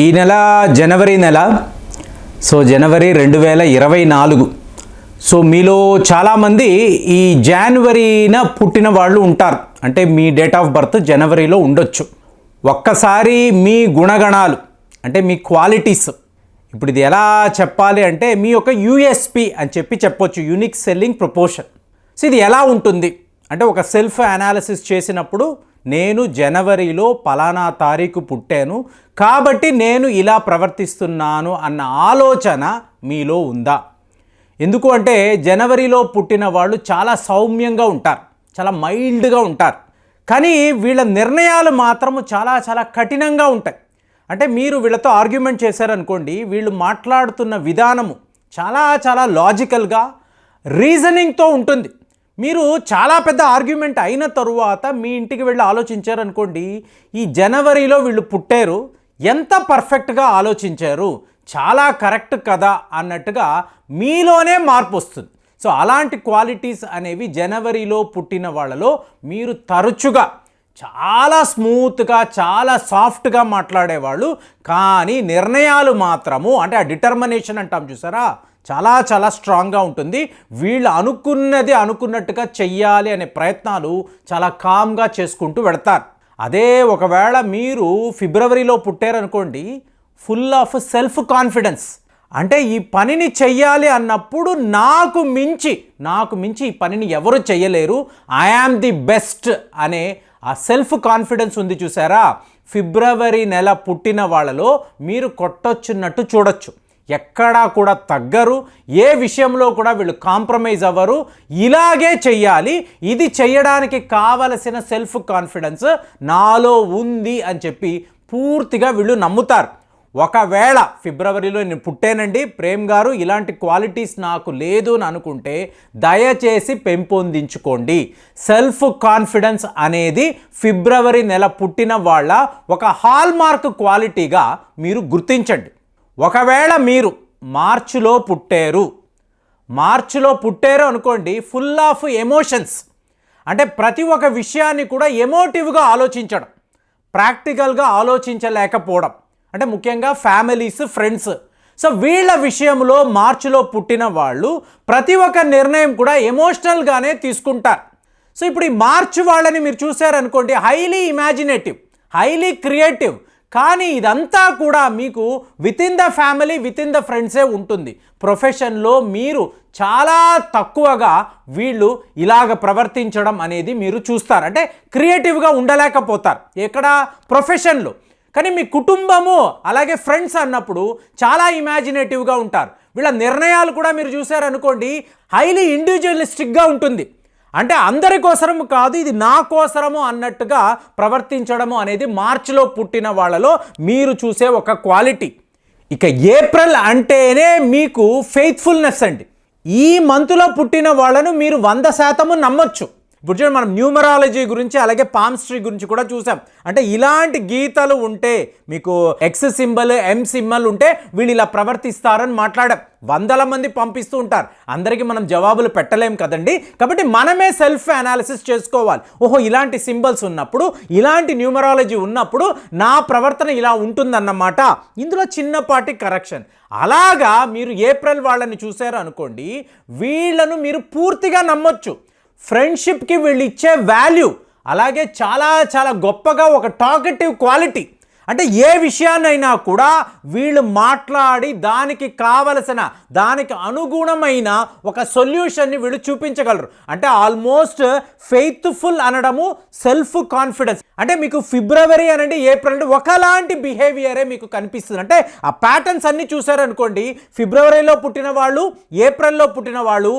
ఈ నెల జనవరి నెల సో జనవరి రెండు వేల ఇరవై నాలుగు. సో మీలో చాలామంది ఈ జనవరిన పుట్టిన వాళ్ళు ఉంటారు. అంటే మీ డేట్ ఆఫ్ బర్త్ జనవరిలో ఉండొచ్చు. ఒక్కసారి మీ గుణగణాలు అంటే మీ క్వాలిటీస్ ఇప్పుడు ఇది ఎలా చెప్పాలి అంటే మీ యొక్క యూఎస్పి అని చెప్పి చెప్పొచ్చు. Unique selling proportion. సో ఇది ఎలా ఉంటుంది? అంటే ఒక సెల్ఫ్ అనాలిసిస్ చేసినప్పుడు నేను జనవరిలో పలానా తారీఖు పుట్టాను కాబట్టి నేను ఇలా ప్రవర్తిస్తున్నాను అన్న ఆలోచన మీలో ఉందా? ఎందుకు అంటే జనవరిలో పుట్టిన వాళ్ళు చాలా సౌమ్యంగా ఉంటారు చాలా మైల్డ్గా ఉంటారు. కానీ వీళ్ళ నిర్ణయాలు మాత్రము చాలా చాలా కఠినంగా ఉంటాయి. అంటే మీరు వీళ్ళతో ఆర్గ్యుమెంట్ చేశారనుకోండి వీళ్ళు మాట్లాడుతున్న విధానము చాలా చాలా లాజికల్గా రీజనింగ్తో ఉంటుంది. మీరు చాలా పెద్ద ఆర్గ్యుమెంట్ అయిన తరువాత మీ ఇంటికి వెళ్ళి ఆలోచించారనుకోండి ఈ జనవరిలో వీళ్ళు పుట్టారు ఎంత పర్ఫెక్ట్గా ఆలోచించారు చాలా కరెక్ట్ కదా అన్నట్టుగా మీలోనే మార్పు వస్తుంది. సో అలాంటి క్వాలిటీస్ అనేవి జనవరిలో పుట్టిన వాళ్ళలో మీరు తరచుగా చాలా స్మూత్గా చాలా సాఫ్ట్గా మాట్లాడేవాళ్ళు. కానీ నిర్ణయాలు మాత్రము అంటే ఆ డిటర్మినేషన్ అంటాం చూసారా? చాలా చాలా స్ట్రాంగ్గా ఉంటుంది. వీళ్ళు అనుకున్నది అనుకున్నట్టుగా చెయ్యాలి అనే ప్రయత్నాలు చాలా కామ్గా చేసుకుంటూ వెడతారు అదే ఒకవేళ మీరు ఫిబ్రవరిలో పుట్టారనుకోండి ఫుల్ ఆఫ్ సెల్ఫ్ కాన్ఫిడెన్స్ అంటే ఈ పనిని చెయ్యాలి అన్నప్పుడు నాకు మించి నాకు మించి ఈ పనిని ఎవరు చెయ్యలేరు. ఐ యామ్ ది బెస్ట్ అనే ఆ సెల్ఫ్ కాన్ఫిడెన్స్ ఉంది చూసారా? ఫిబ్రవరి నెల పుట్టిన వాళ్ళలో మీరు కొట్టొచ్చున్నట్టు చూడొచ్చు. ఎక్కడా కూడా తగ్గరు ఏ విషయంలో కూడా వీళ్ళు కాంప్రమైజ్ అవ్వరు. ఇలాగే చెయ్యాలి. ఇది చేయడానికి కావలసిన సెల్ఫ్ కాన్ఫిడెన్స్ నాలో ఉంది అని చెప్పి పూర్తిగా వీళ్ళు నమ్ముతారు. ఒకవేళ ఫిబ్రవరిలో నేను పుట్టానండి ప్రేమ్ గారు ఇలాంటి క్వాలిటీస్ నాకు లేదు అని అనుకుంటే దయచేసి పెంపొందించుకోండి. సెల్ఫ్ కాన్ఫిడెన్స్ అనేది ఫిబ్రవరి నెల పుట్టిన వాళ్ళ ఒక హాల్మార్క్ క్వాలిటీగా మీరు గుర్తించండి. ఒకవేళ మీరు మార్చిలో పుట్టారు మార్చిలో పుట్టారు అనుకోండి ఫుల్ ఆఫ్ ఎమోషన్స్ అంటే ప్రతి ఒక్క విషయాన్ని కూడా ఎమోటివ్గా ఆలోచించడం ప్రాక్టికల్గా ఆలోచించలేకపోవడం. అంటే ముఖ్యంగా ఫ్యామిలీస్ ఫ్రెండ్స్ సో వీళ్ళ విషయంలో మార్చిలో పుట్టిన వాళ్ళు ప్రతి ఒక్క నిర్ణయం కూడా ఎమోషనల్గానే తీసుకుంటారు. సో ఇప్పుడు ఈ మార్చ్ వాళ్ళని మీరు చూసారనుకోండి హైలీ ఇమాజినేటివ్ హైలీ క్రియేటివ్ కానీ ఇదంతా కూడా మీకు with in the family with in the ఫ్రెండ్సే ఉంటుంది ప్రొఫెషన్లో మీరు చాలా తక్కువగా వీళ్ళు ఇలాగ ప్రవర్తించడం అనేది మీరు చూస్తారు. అంటే క్రియేటివ్గా ఉండలేకపోతారు. ఎక్కడ? ప్రొఫెషన్లో కానీ మీ కుటుంబము అలాగే ఫ్రెండ్స్ అన్నప్పుడు చాలా ఇమాజినేటివ్గా ఉంటారు. వీళ్ళ నిర్ణయాలు కూడా మీరు చూసారనుకోండి హైలీ ఇండివిజువలిస్టిక్గా ఉంటుంది. అంటే అందరి కోసరము కాదు ఇది నా కోసరము అన్నట్టుగా ప్రవర్తించడము అనేది మార్చిలో పుట్టిన వాళ్ళలో మీరు చూసే ఒక క్వాలిటీ. ఇక ఏప్రిల్ అంటేనే మీకు ఫెయిత్ఫుల్నెస్ అండి. ఈ మంత్లో పుట్టిన వాళ్ళను మీరు వంద శాతము నమ్మొచ్చు. ఇప్పుడు చూడండి మనం న్యూమరాలజీ గురించి అలాగే పామ్స్ట్రీ గురించి కూడా చూసాం. అంటే ఇలాంటి గీతలు ఉంటే మీకు ఎక్స్ సింబల్ ఎం సింబల్ ఉంటే వీళ్ళు ఇలా ప్రవర్తిస్తారని మాట్లాడాం. వందల మంది పంపిస్తూ ఉంటారు. అందరికీ మనం జవాబులు పెట్టలేం కదండి. కాబట్టి మనమే సెల్ఫ్ అనాలిసిస్ చేసుకోవాలి. ఓహో ఇలాంటి సింబల్స్ ఉన్నప్పుడు ఇలాంటి న్యూమరాలజీ ఉన్నప్పుడు నా ప్రవర్తన ఇలా ఉంటుందన్నమాట. ఇందులో చిన్నపాటి కరెక్షన్. అలాగా మీరు ఏప్రిల్ వాళ్ళని చూశారు అనుకోండి వీళ్ళను మీరు పూర్తిగా నమ్మొచ్చు. ఫ్రెండ్షిప్కి వీళ్ళు ఇచ్చే వాల్యూ అలాగే చాలా చాలా గొప్పగా ఒక టాకెటివ్ క్వాలిటీ అంటే ఏ విషయాన్నైనా కూడా వీళ్ళు మాట్లాడి దానికి కావలసిన దానికి అనుగుణమైన ఒక సొల్యూషన్ని వీళ్ళు చూపించగలరు. అంటే ఆల్మోస్ట్ ఫెయిత్ఫుల్ అనడము సెల్ఫ్ కాన్ఫిడెన్స్ అంటే మీకు ఫిబ్రవరి అనండి ఏప్రిల్ అంటే ఒకలాంటి బిహేవియరే మీకు కనిపిస్తుంది. అంటే ఆ ప్యాటర్న్స్ అన్ని చూసారనుకోండి ఫిబ్రవరిలో పుట్టిన వాళ్ళు ఏప్రిల్లో పుట్టిన వాళ్ళు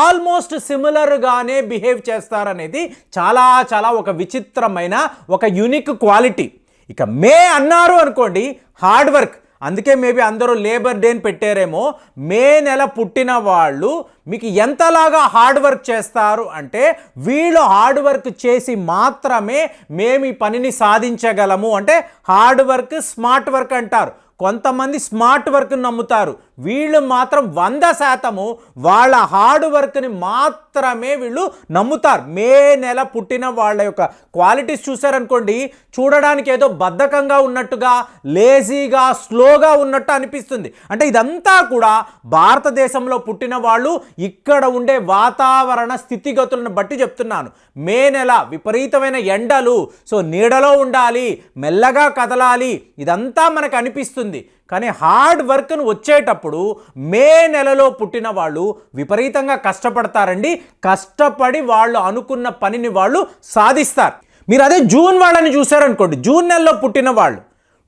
ఆల్మోస్ట్ సిమిలర్గానే బిహేవ్ చేస్తారనేది చాలా చాలా ఒక విచిత్రమైన ఒక యూనిక్ క్వాలిటీ. ఇక మే అన్నారు అనుకోండి హార్డ్ వర్క్ అందుకే మేబీ అందరూ లేబర్ డేని పెట్టారేమో. మే నెల పుట్టిన వాళ్ళు మీకు ఎంతలాగా హార్డ్ వర్క్ చేస్తారు అంటే వీళ్ళు హార్డ్ వర్క్ చేసి మాత్రమే మేము ఈ పనిని సాధించగలము. అంటే హార్డ్ వర్క్ స్మార్ట్ వర్క్ అంటారు. కొంతమంది స్మార్ట్ వర్క్ నమ్ముతారు. వీళ్ళు మాత్రం వంద శాతము వాళ్ళ హార్డ్ వర్క్ని మాత్రమే వీళ్ళు నమ్ముతారు. మే నెల పుట్టిన వాళ్ళ యొక్క క్వాలిటీస్ చూసారనుకోండి చూడడానికి ఏదో బద్ధకంగా ఉన్నట్టుగా లేజీగా స్లోగా ఉన్నట్టు అనిపిస్తుంది. అంటే ఇదంతా కూడా భారతదేశంలో పుట్టిన వాళ్ళు ఇక్కడ ఉండే వాతావరణ స్థితిగతులను బట్టి చెప్తున్నాను. మే నెల విపరీతమైన ఎండలు సో నీడలో ఉండాలి మెల్లగా కదలాలి ఇదంతా మనకు అనిపిస్తుంది. కానీ హార్డ్ వర్క్ను వచ్చేటప్పుడు మే నెలలో పుట్టిన వాళ్ళు విపరీతంగా కష్టపడతారండి. కష్టపడి వాళ్ళు అనుకున్న పనిని వాళ్ళు సాధిస్తారు. మీరు అదే జూన్ వాళ్ళని చూసారనుకోండి జూన్ నెలలో పుట్టిన వాళ్ళు.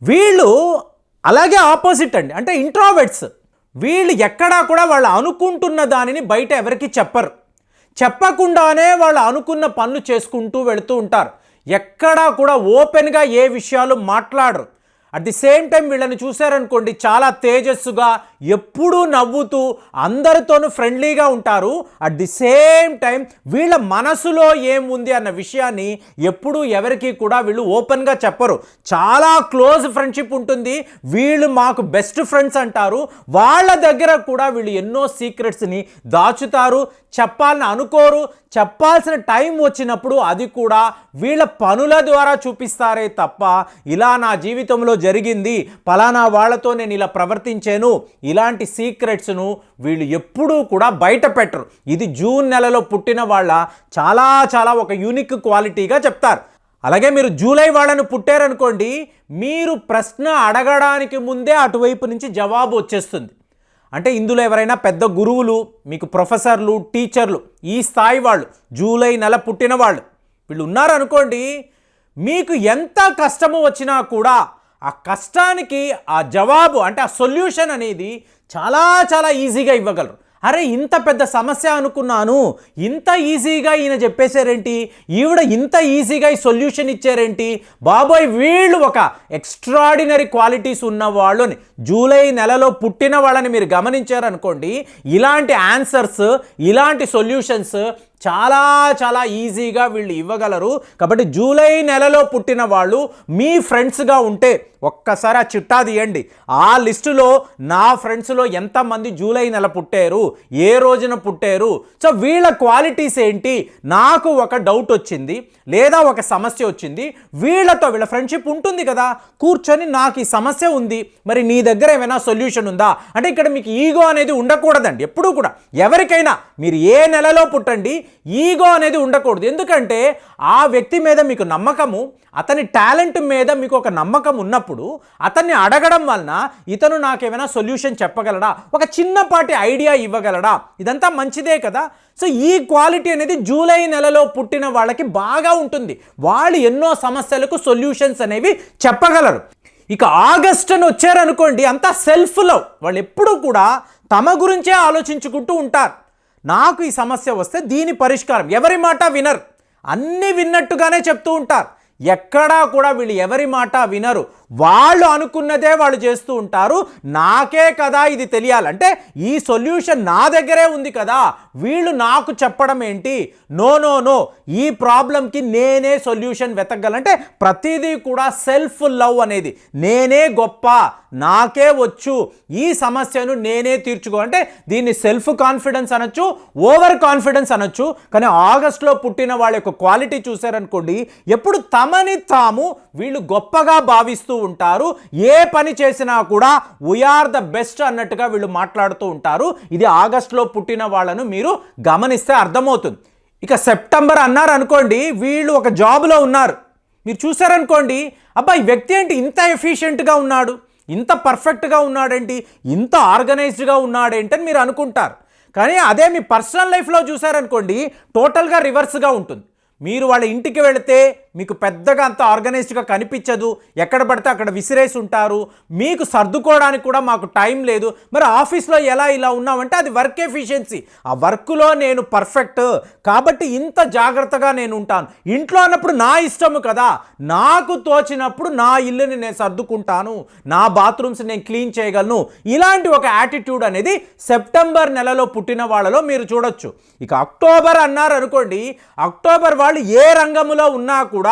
వీళ్ళు అలాగే ఆపోజిట్ అండి. అంటే ఇంట్రావెట్స్ వీళ్ళు ఎక్కడా కూడా వాళ్ళు అనుకుంటున్న దానిని బయట ఎవరికి చెప్పరు. చెప్పకుండానే వాళ్ళు అనుకున్న పనులు చేసుకుంటూ వెళుతూ ఉంటారు. ఎక్కడా కూడా ఓపెన్గా ఏ విషయాలు మాట్లాడరు. అట్ ది సేమ్ టైం వీళ్ళని చూశారనుకోండి చాలా తేజస్సుగా ఎప్పుడూ నవ్వుతూ అందరితోనూ ఫ్రెండ్లీగా ఉంటారు. అట్ ది సేమ్ టైం వీళ్ళ మనసులో ఏముంది అన్న విషయాన్ని ఎప్పుడూ ఎవరికి కూడా వీళ్ళు ఓపెన్గా చెప్పరు. చాలా క్లోజ్ ఫ్రెండ్షిప్ ఉంటుంది. వీళ్ళు మాకు బెస్ట్ ఫ్రెండ్స్ అంటారు. వాళ్ళ దగ్గర కూడా వీళ్ళు ఎన్నో సీక్రెట్స్ని దాచుతారు చెప్పాలని అనుకోరు. చెప్పాల్సిన టైం వచ్చినప్పుడు అది కూడా వీళ్ళ పనుల ద్వారా చూపిస్తారే తప్ప ఇలా నా జీవితంలో జరిగింది పలానా వాళ్ళతో నేను ఇలా ప్రవర్తించాను ఇలాంటి సీక్రెట్స్ను వీళ్ళు ఎప్పుడూ కూడా బయట పెట్టరు. ఇది జూన్ నెలలో పుట్టిన వాళ్ళ చాలా చాలా ఒక యూనిక్ క్వాలిటీగా చెప్తారు. అలాగే మీరు జూలై వాళ్ళను పుట్టారనుకోండి మీరు ప్రశ్న అడగడానికి ముందే అటువైపు నుంచి జవాబు వచ్చేస్తుంది. అంటే ఇందులో ఎవరైనా పెద్ద గురువులు మీకు ప్రొఫెసర్లు టీచర్లు ఈ స్థాయి వాళ్ళు జూలై నెల పుట్టిన వాళ్ళు వీళ్ళు ఉన్నారనుకోండి మీకు ఎంత కష్టము వచ్చినా కూడా ఆ కష్టానికి ఆ జవాబు అంటే ఆ సొల్యూషన్ అనేది చాలా చాలా ఈజీగా ఇవ్వగలరు. అరే ఇంత పెద్ద సమస్య అనుకున్నాను. ఇంత ఈజీగా ఈయన చెప్పేశారేంటి? ఈవిడ ఇంత ఈజీగా ఈ సొల్యూషన్ ఇచ్చారేంటి? బాబోయ్ వీళ్ళు ఒక ఎక్స్ట్రాడినరీ క్వాలిటీస్ ఉన్న వాళ్ళు అని జూలై నెలలో పుట్టిన వాళ్ళని మీరు గమనించారనుకోండి ఇలాంటి ఆన్సర్స్ ఇలాంటి సొల్యూషన్స్ చాలా చాలా ఈజీగా వీళ్ళు ఇవ్వగలరు. కాబట్టి జూలై నెలలో పుట్టిన వాళ్ళు మీ ఫ్రెండ్స్గా ఉంటే ఒక్కసారి ఆ చిట్టా తీయండి. ఆ లిస్టులో నా ఫ్రెండ్స్లో ఎంతమంది జూలై నెల పుట్టారు ఏ రోజున పుట్టారు? సో వీళ్ళ క్వాలిటీస్ ఏంటి? నాకు ఒక డౌట్ వచ్చింది లేదా ఒక సమస్య వచ్చింది. వీళ్ళతో వీళ్ళ ఫ్రెండ్షిప్ ఉంటుంది కదా కూర్చొని నాకు ఈ సమస్య ఉంది. మరి నీ దగ్గర ఏమైనా సొల్యూషన్ ఉందా? అంటే ఇక్కడ మీకు ఈగో అనేది ఉండకూడదండి ఎప్పుడూ కూడా. ఎవరికైనా మీరు ఏ నెలలో పుట్టండి ఈగో అనేది ఉండకూడదు. ఎందుకంటే ఆ వ్యక్తి మీద మీకు నమ్మకము అతని టాలెంట్ మీద మీకు ఒక నమ్మకం ఉన్నప్పుడు అతన్ని అడగడం వలన ఇతను నాకేమైనా సొల్యూషన్ చెప్పగలడా? ఒక చిన్నపాటి ఐడియా ఇవ్వగలడా? ఇదంతా మంచిదే కదా? సో ఈ క్వాలిటీ అనేది జూలై నెలలో పుట్టిన వాళ్ళకి బాగా ఉంటుంది. వాళ్ళు ఎన్నో సమస్యలకు సొల్యూషన్స్ అనేవి చెప్పగలరు. ఇక ఆగస్ట్ అని వచ్చారనుకోండి అంతా సెల్ఫ్ లవ్. వాళ్ళు ఎప్పుడూ కూడా తమ గురించే ఆలోచించుకుంటూ ఉంటారు. నాకు ఈ సమస్య వస్తే దీని పరిష్కారం. ఎవరి మాట వినరు. అన్నీ విన్నట్టుగానే చెప్తూ ఉంటారు. ఎక్కడా కూడా వీళ్ళు ఎవరి మాట వినరు. వాళ్ళు అనుకున్నదే వాళ్ళు చేస్తూ ఉంటారు. నాకే కదా ఇది తెలియాలంటే ఈ సొల్యూషన్ నా దగ్గరే ఉంది కదా. వీళ్ళు నాకు చెప్పడం ఏంటి? No no no. ఈ ప్రాబ్లంకి నేనే సొల్యూషన్ వెతకగలంటే ప్రతిదీ కూడా సెల్ఫ్ లవ్ అనేది. నేనే గొప్ప నాకే వచ్చు. ఈ సమస్యను నేనే తీర్చుకో. అంటే దీన్ని సెల్ఫ్ కాన్ఫిడెన్స్ అనొచ్చు ఓవర్ కాన్ఫిడెన్స్ అనొచ్చు. కానీ ఆగస్ట్లో పుట్టిన వాళ్ళ యొక్క క్వాలిటీ చూసారనుకోండి ఎప్పుడు తమని తాము వీళ్ళు గొప్పగా భావిస్తూ ఉంటారు. ఏ పని చేసినా కూడా వీఆర్ ద బెస్ట్ అన్నట్టుగా వీళ్ళు మాట్లాడుతూ ఉంటారు. ఇది ఆగస్ట్లో పుట్టిన వాళ్ళను మీరు గమనిస్తే అర్థమవుతుంది. ఇక సెప్టెంబర్ అన్నారు అనుకోండి వీళ్ళు ఒక జాబ్లో ఉన్నారు. మీరు చూసారనుకోండి అబ్బాయి వ్యక్తి ఏంటి? ఇంత ఎఫిషియెంట్గా ఉన్నాడు. ఇంత పర్ఫెక్ట్గా ఉన్నాడేంటి? ఇంత ఆర్గనైజ్డ్గా ఉన్నాడేంటి అని మీరు అనుకుంటారు. కానీ అదే మీ పర్సనల్ లైఫ్లో చూసారనుకోండి టోటల్గా రివర్స్గా ఉంటుంది. మీరు వాళ్ళ ఇంటికి వెళితే మీకు పెద్దగా అంత ఆర్గనైజ్డ్గా కనిపించదు. ఎక్కడ పడితే అక్కడ విసిరేసి ఉంటారు. మీకు సర్దుకోవడానికి కూడా మాకు టైం లేదు. మరి ఆఫీస్లో ఎలా ఇలా ఉన్నామంటే అది వర్క్ ఎఫిషియన్సీ. ఆ వర్క్లో నేను పర్ఫెక్ట్. కాబట్టి ఇంత జాగ్రత్తగా నేను ఉంటాను. ఇంట్లో అన్నప్పుడు నా ఇష్టము కదా. నాకు తోచినప్పుడు నా ఇల్లుని నేను సర్దుకుంటాను. నా బాత్రూమ్స్ నేను క్లీన్ చేయగలను. ఇలాంటి ఒక యాటిట్యూడ్ అనేది సెప్టెంబర్ నెలలో పుట్టిన వాళ్ళలో మీరు చూడొచ్చు. ఇక అక్టోబర్ అన్నారు అనుకోండి. అక్టోబర్ వాళ్ళు ఏ రంగంలో ఉన్నా కూడా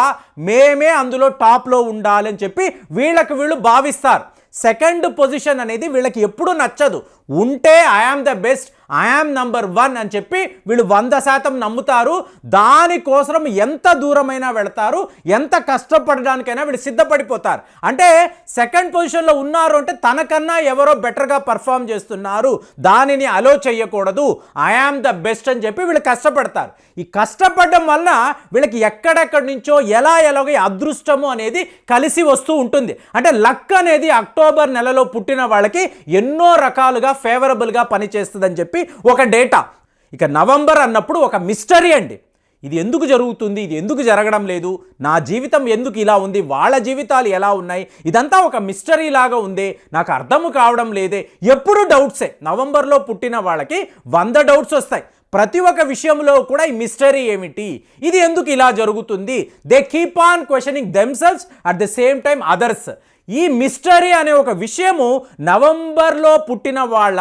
మేమే అందులో టాప్లో ఉండాలని చెప్పి వీళ్ళకి వీళ్ళు భావిస్తారు. సెకండ్ పొజిషన్ అనేది వీళ్ళకి ఎప్పుడూ నచ్చదు. ఉంటే I am the best I am number one అని చెప్పి వీళ్ళు వంద శాతం నమ్ముతారు. దానికోసం ఎంత దూరమైనా వెళతారు ఎంత కష్టపడడానికైనా వీళ్ళు సిద్ధపడిపోతారు. అంటే సెకండ్ పొజిషన్లో ఉన్నారు అంటే తనకన్నా ఎవరో బెటర్గా పర్ఫామ్ చేస్తున్నారు. దానిని అలో చేయకూడదు. ఐఆమ్ ద బెస్ట్ అని చెప్పి వీళ్ళు కష్టపడతారు. ఈ కష్టపడడం వల్ల వీళ్ళకి ఎక్కడెక్కడి నుంచో ఎలా ఎలాగో అదృష్టము అనేది కలిసి వస్తూ ఉంటుంది. అంటే లక్ అనేది అక్టోబర్ నెలలో పుట్టిన వాళ్ళకి ఎన్నో రకాలుగా ఫేవరబుల్గా పనిచేస్తుందని చెప్పి ఒక డేటా. ఇక నవంబర్ అన్నప్పుడు ఒక మిస్టరీ అండి. ఇది ఎందుకు జరుగుతుంది? ఇది ఎందుకు జరగడం లేదు? నా జీవితం ఎందుకు ఇలా ఉంది? వాళ్ళ జీవితాలు ఎలా ఉన్నాయి? ఇదంతా ఒక మిస్టరీ లాగా ఉంది. నాకు అర్థం కావడం లేదే. ఎప్పుడు డౌట్సే నవంబర్లో పుట్టిన వాళ్ళకి వంద డౌట్స్ వస్తాయి. ప్రతి ఒక్క విషయంలో కూడా ఈ మిస్టరీ ఏమిటి? ఇది ఎందుకు ఇలా జరుగుతుంది? They keep on questioning themselves at the same time others ఈ మిస్టరీ అనే ఒక విషయము నవంబర్లో పుట్టిన వాళ్ళ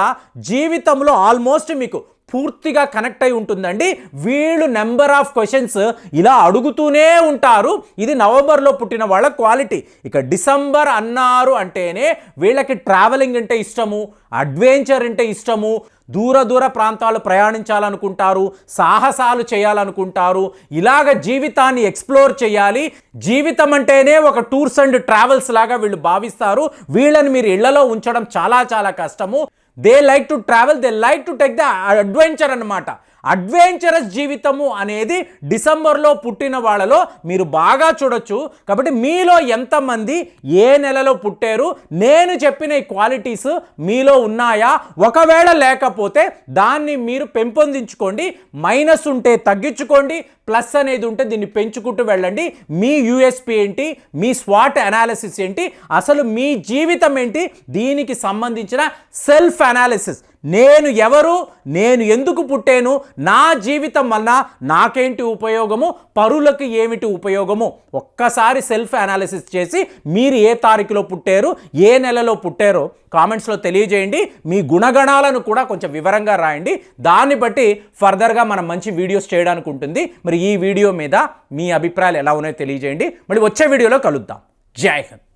జీవితంలో ఆల్మోస్ట్ మీకు పూర్తిగా కనెక్ట్ అయి ఉంటుందండి. వీళ్ళు నెంబర్ ఆఫ్ క్వశ్చన్స్ ఇలా అడుగుతూనే ఉంటారు. ఇది నవంబర్లో పుట్టిన వాళ్ళ క్వాలిటీ. ఇక డిసెంబర్ అన్నారు అంటేనే వీళ్ళకి ట్రావెలింగ్ అంటే ఇష్టము అడ్వెంచర్ అంటే ఇష్టము దూర దూర ప్రాంతాలు ప్రయాణించాలనుకుంటారు సాహసాలు చేయాలనుకుంటారు ఇలాగ జీవితాన్ని ఎక్స్ప్లోర్ చేయాలి. జీవితం అంటేనే ఒక టూర్స్ అండ్ ట్రావెల్స్ లాగా వీళ్ళు భావిస్తారు. వీళ్ళని మీరు ఇళ్ళలో ఉంచడం చాలా చాలా కష్టము. They like to travel they like to take the adventure అన్నమాట అడ్వెంచరస్ జీవితము అనేది డిసెంబర్లో పుట్టిన వాళ్ళలో మీరు బాగా చూడొచ్చు. కాబట్టి మీలో ఎంతమంది ఏ నెలలో పుట్టారు నేను చెప్పిన ఈ క్వాలిటీస్ మీలో ఉన్నాయా? ఒకవేళ లేకపోతే దాన్ని మీరు పెంపొందించుకోండి మైనస్ ఉంటే తగ్గించుకోండి ప్లస్ అనేది ఉంటే దీన్ని పెంచుకుంటూ వెళ్ళండి. మీ యూఎస్పి ఏంటి? మీ స్వాట్ అనాలిసిస్ ఏంటి? అసలు మీ జీవితం ఏంటి? దీనికి సంబంధించిన సెల్ఫ్ అనాలిసిస్ నేను ఎవరు నేను ఎందుకు పుట్టాను నా జీవితం వల్ల నాకేంటి ఉపయోగము పరులకు ఏమిటి ఉపయోగము? ఒక్కసారి సెల్ఫ్ అనాలిసిస్ చేసి మీరు ఏ తారీఖులో పుట్టారు ఏ నెలలో పుట్టారో కామెంట్స్లో తెలియజేయండి. మీ గుణగణాలను కూడా కొంచెం వివరంగా రాయండి. దాన్ని బట్టి ఫర్దర్గా మనం మంచి వీడియోస్ చేయడానికి ఉంటుంది. మరి ఈ వీడియో మీద మీ అభిప్రాయాలు ఎలా ఉన్నాయో తెలియజేయండి. మరి వచ్చే వీడియోలో కలుద్దాం. జై హింద్.